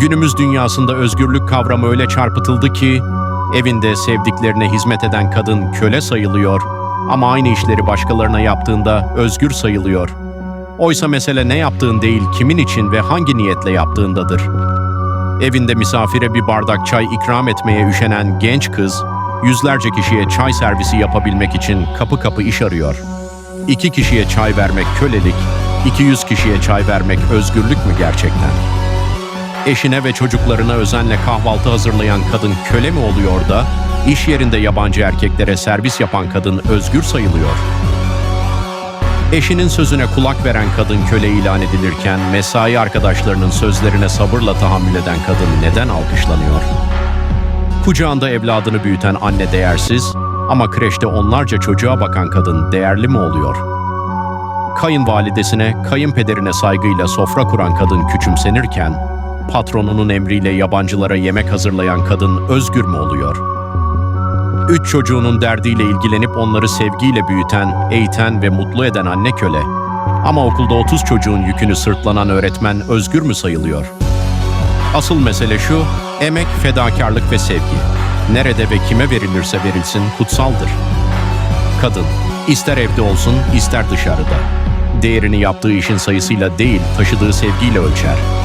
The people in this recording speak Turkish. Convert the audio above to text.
Günümüz dünyasında özgürlük kavramı öyle çarpıtıldı ki, evinde sevdiklerine hizmet eden kadın köle sayılıyor ama aynı işleri başkalarına yaptığında özgür sayılıyor. Oysa mesele ne yaptığın değil, kimin için ve hangi niyetle yaptığındadır. Evinde misafire bir bardak çay ikram etmeye üşenen genç kız, yüzlerce kişiye çay servisi yapabilmek için kapı kapı iş arıyor. İki kişiye çay vermek kölelik, 200 kişiye çay vermek özgürlük mü gerçekten? Eşine ve çocuklarına özenle kahvaltı hazırlayan kadın köle mi oluyor da, iş yerinde yabancı erkeklere servis yapan kadın özgür sayılıyor? Eşinin sözüne kulak veren kadın köle ilan edilirken mesai arkadaşlarının sözlerine sabırla tahammül eden kadın neden alkışlanıyor? Kucağında evladını büyüten anne değersiz ama kreşte onlarca çocuğa bakan kadın değerli mi oluyor? Kayınvalidesine, kayınpederine saygıyla sofra kuran kadın küçümsenirken, patronunun emriyle yabancılara yemek hazırlayan kadın özgür mü oluyor? Üç çocuğunun derdiyle ilgilenip onları sevgiyle büyüten, eğiten ve mutlu eden anne köle. Ama okulda 30 çocuğun yükünü sırtlanan öğretmen özgür mü sayılıyor? Asıl mesele şu, emek, fedakarlık ve sevgi. Nerede ve kime verilirse verilsin kutsaldır. Kadın, ister evde olsun, ister dışarıda. Değerini yaptığı işin sayısıyla değil, taşıdığı sevgiyle ölçer.